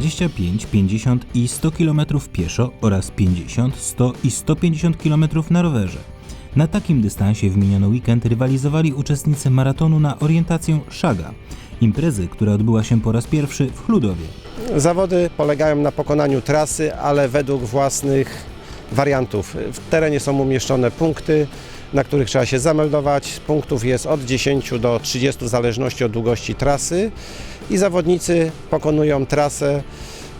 25, 50 i 100 km pieszo oraz 50, 100 i 150 km na rowerze. Na takim dystansie w miniony weekend rywalizowali uczestnicy maratonu na orientację Szaga, imprezy, która odbyła się po raz pierwszy w Chludowie. Zawody polegają na pokonaniu trasy, ale według własnych wariantów. W terenie są umieszczone punkty, na których trzeba się zameldować. Punktów jest od 10 do 30 w zależności od długości trasy i zawodnicy pokonują trasę,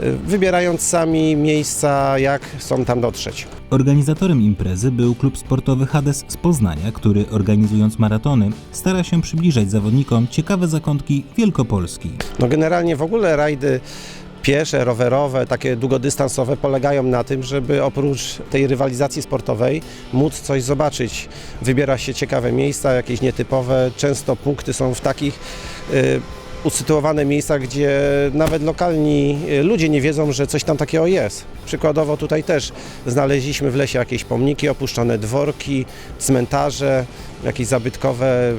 y, wybierając sami miejsca, jak są tam dotrzeć. Organizatorem imprezy był klub sportowy Hades z Poznania, który organizując maratony stara się przybliżać zawodnikom ciekawe zakątki Wielkopolski. No generalnie w ogóle rajdy piesze, rowerowe, takie długodystansowe polegają na tym, żeby oprócz tej rywalizacji sportowej móc coś zobaczyć. Wybiera się ciekawe miejsca, jakieś nietypowe. Często punkty są w takich y, usytuowane miejscach, gdzie nawet lokalni y, ludzie nie wiedzą, że coś tam takiego jest. Przykładowo tutaj też znaleźliśmy w lesie jakieś pomniki, opuszczone dworki, cmentarze, jakieś zabytkowe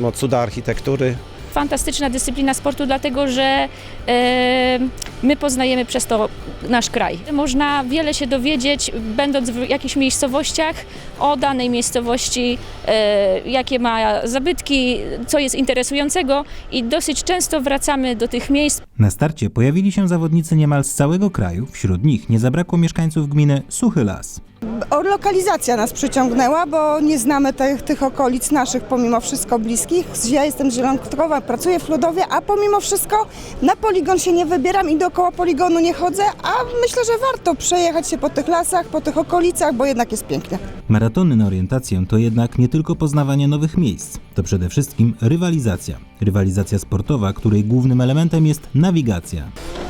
no, cuda architektury. Fantastyczna dyscyplina sportu, dlatego że e, my poznajemy przez to nasz kraj. Można wiele się dowiedzieć, będąc w jakichś miejscowościach, o danej miejscowości, e, jakie ma zabytki, co jest interesującego i dosyć często wracamy do tych miejsc. Na starcie pojawili się zawodnicy niemal z całego kraju, wśród nich nie zabrakło mieszkańców gminy Suchy Las. O, lokalizacja nas przyciągnęła, bo nie znamy tych, tych okolic naszych, pomimo wszystko bliskich. Ja jestem z Zielonkowa, pracuję w Ludowie, a pomimo wszystko na poligon się nie wybieram i dookoła poligonu nie chodzę, a myślę, że warto przejechać się po tych lasach, po tych okolicach, bo jednak jest pięknie. Maratony na orientację to jednak nie tylko poznawanie nowych miejsc, to przede wszystkim rywalizacja. Rywalizacja sportowa, której głównym elementem jest nawigacja.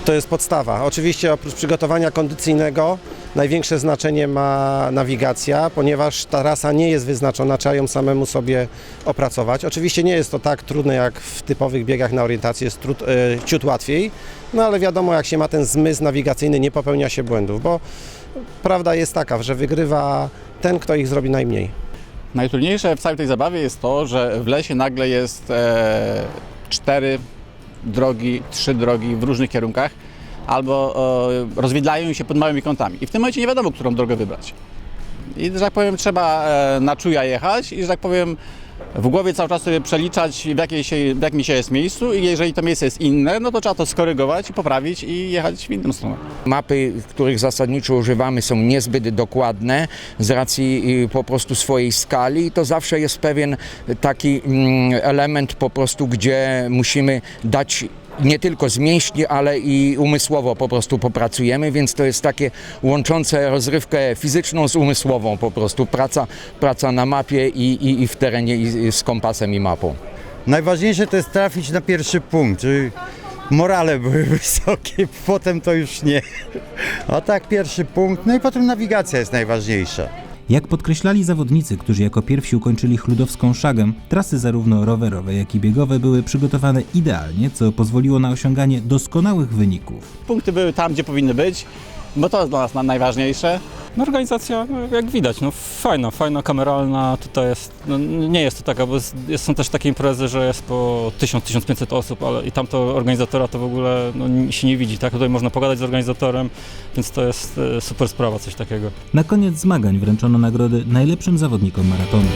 To jest podstawa. Oczywiście oprócz przygotowania kondycyjnego największe znaczenie ma nawigacja, ponieważ ta rasa nie jest wyznaczona, trzeba ją samemu sobie opracować. Oczywiście nie jest to tak trudne jak w typowych biegach na orientację, jest trud, e, ciut łatwiej, no ale wiadomo jak się ma ten zmysł nawigacyjny nie popełnia się błędów, bo prawda jest taka, że wygrywa ten, kto ich zrobi najmniej. Najtrudniejsze w całej tej zabawie jest to, że w lesie nagle jest e, cztery drogi, trzy drogi w różnych kierunkach, albo e, się pod małymi kątami. I w tym momencie nie wiadomo, którą drogę wybrać. I, że tak powiem, trzeba e, na czuja jechać i, że tak powiem, w głowie cały czas sobie przeliczać, w, jakiej się, w jakim się jest miejscu i jeżeli to miejsce jest inne, no to trzeba to skorygować poprawić i jechać w inną stronę. Mapy, których zasadniczo używamy, są niezbyt dokładne z racji y, po prostu swojej skali i to zawsze jest pewien taki mm, element po prostu, gdzie musimy dać nie tylko z mięśni, ale i umysłowo po prostu popracujemy, więc to jest takie łączące rozrywkę fizyczną z umysłową po prostu, praca, praca na mapie i, i, i w terenie i, z kompasem i mapą. Najważniejsze to jest trafić na pierwszy punkt, żeby morale były wysokie, potem to już nie. A tak pierwszy punkt, no i potem nawigacja jest najważniejsza. Jak podkreślali zawodnicy, którzy jako pierwsi ukończyli chludowską szagę, trasy zarówno rowerowe, jak i biegowe były przygotowane idealnie, co pozwoliło na osiąganie doskonałych wyników. Punkty były tam, gdzie powinny być, bo to jest dla nas na- najważniejsze. No organizacja, no, jak widać, no fajna, fajna, kameralna, tutaj jest, no, nie jest to taka, bo jest, jest, są też takie imprezy, że jest po 1000-1500 osób, ale i tamto organizatora to w ogóle no, się nie widzi, tak? Tutaj można pogadać z organizatorem, więc to jest e, super sprawa, coś takiego. Na koniec zmagań wręczono nagrody najlepszym zawodnikom maratonu.